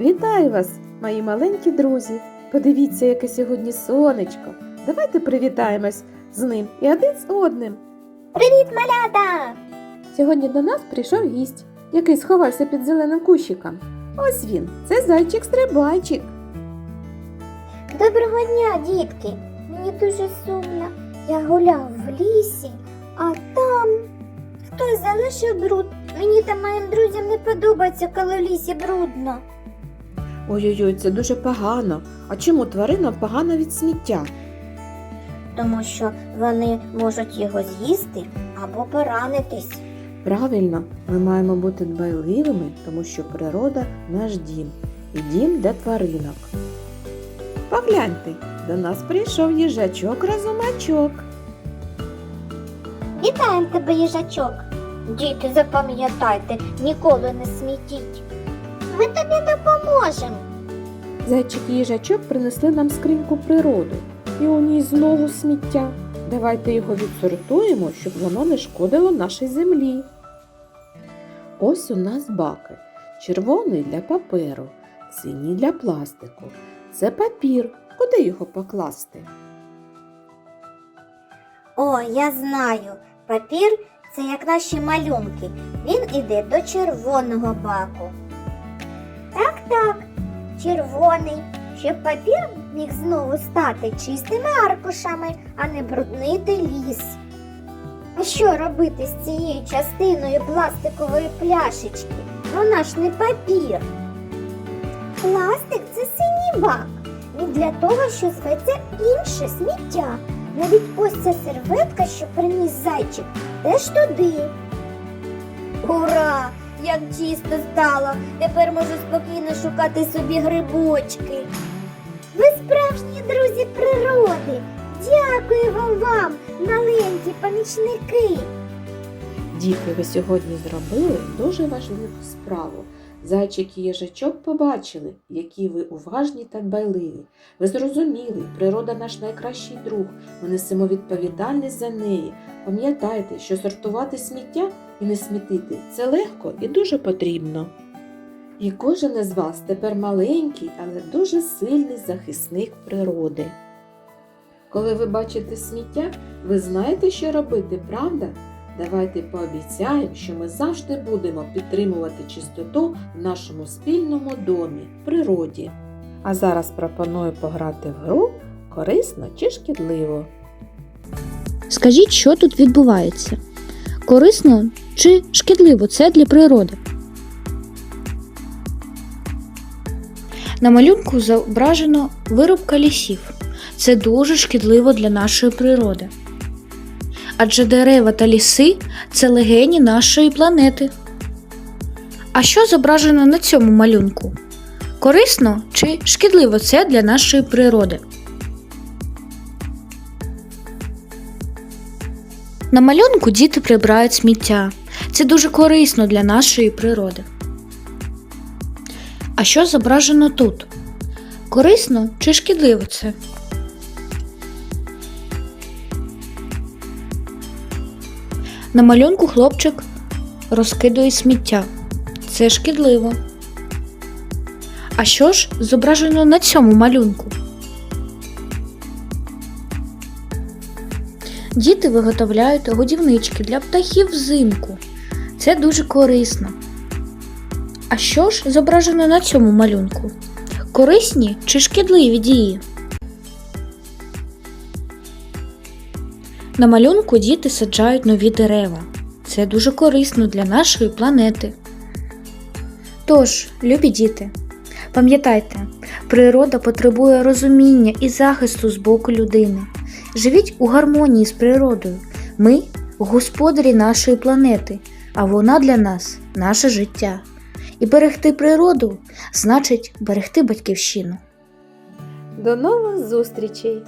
Вітаю вас, мої маленькі друзі! Подивіться, яке сьогодні сонечко. Давайте привітаємось з ним і один з одним. Привіт, малята! Сьогодні до нас прийшов гість, який сховався під зеленим кущиком. Ось він, це зайчик-стрибайчик. Доброго дня, дітки! Мені дуже сумно. Я гуляв в лісі, а там хтось залишив бруд. Мені та моїм друзям не подобається, коли в лісі брудно. Ой-ой-ой, це дуже погано. А чому тваринам погано від сміття? Тому що вони можуть його з'їсти або поранитись. Правильно, ми маємо бути дбайливими, тому що природа наш дім і дім для тваринок. Погляньте, до нас прийшов їжачок разумачок. Вітаємо тебе, їжачок. Діти, запам'ятайте, ніколи не смітіть. Ми тобі допоможемо. Зайчик і їжачок принесли нам скриньку природи, і у ній знову сміття. Давайте його відсортуємо, щоб воно не шкодило нашій землі. Ось у нас баки. Червоний для паперу, синій для пластику. Це папір. Куди його покласти? О, я знаю. Папір це як наші малюнки. Він іде до червоного баку. Так, так, червоний, щоб папір міг знову стати чистими аркушами, а не бруднити ліс. А що робити з цією частиною пластикової пляшечки? Вона ж не папір. Пластик це синій бак. Він для того, що зветься інше сміття. Навіть ось ця серветка, що приніс зайчик, теж туди. Ура! Як чисто стало! Тепер можу спокійно шукати собі грибочки. Ви справжні друзі природи. Дякуємо вам, маленькі помічники. Діти, ви сьогодні зробили дуже важливу справу. Зайчик і їжачок побачили, які ви уважні та дбайливі. Ви зрозуміли, природа наш найкращий друг. Ми несемо відповідальність за неї. Пам'ятайте, що сортувати сміття і не смітити це легко і дуже потрібно. І кожен із вас тепер маленький, але дуже сильний захисник природи. Коли ви бачите сміття, ви знаєте, що робити, правда? Давайте пообіцяємо, що ми завжди будемо підтримувати чистоту в нашому спільному домі, природі. А зараз пропоную пограти в гру корисно чи шкідливо. Скажіть, що тут відбувається? Корисно чи шкідливо це для природи? На малюнку зображено вирубка лісів. Це дуже шкідливо для нашої природи. Адже дерева та ліси це легені нашої планети. А що зображено на цьому малюнку? Корисно чи шкідливо це для нашої природи? На малюнку діти прибирають сміття. Це дуже корисно для нашої природи. А що зображено тут? Корисно чи шкідливо це? На малюнку хлопчик розкидує сміття. Це шкідливо. А що ж зображено на цьому малюнку? Діти виготовляють годівнички для птахів взимку. Це дуже корисно. А що ж зображено на цьому малюнку? Корисні чи шкідливі дії? На малюнку діти саджають нові дерева. Це дуже корисно для нашої планети. Тож, любі діти, пам'ятайте, природа потребує розуміння і захисту з боку людини. Живіть у гармонії з природою. Ми господарі нашої планети, а вона для нас наше життя. І берегти природу значить берегти батьківщину. До нових зустрічей!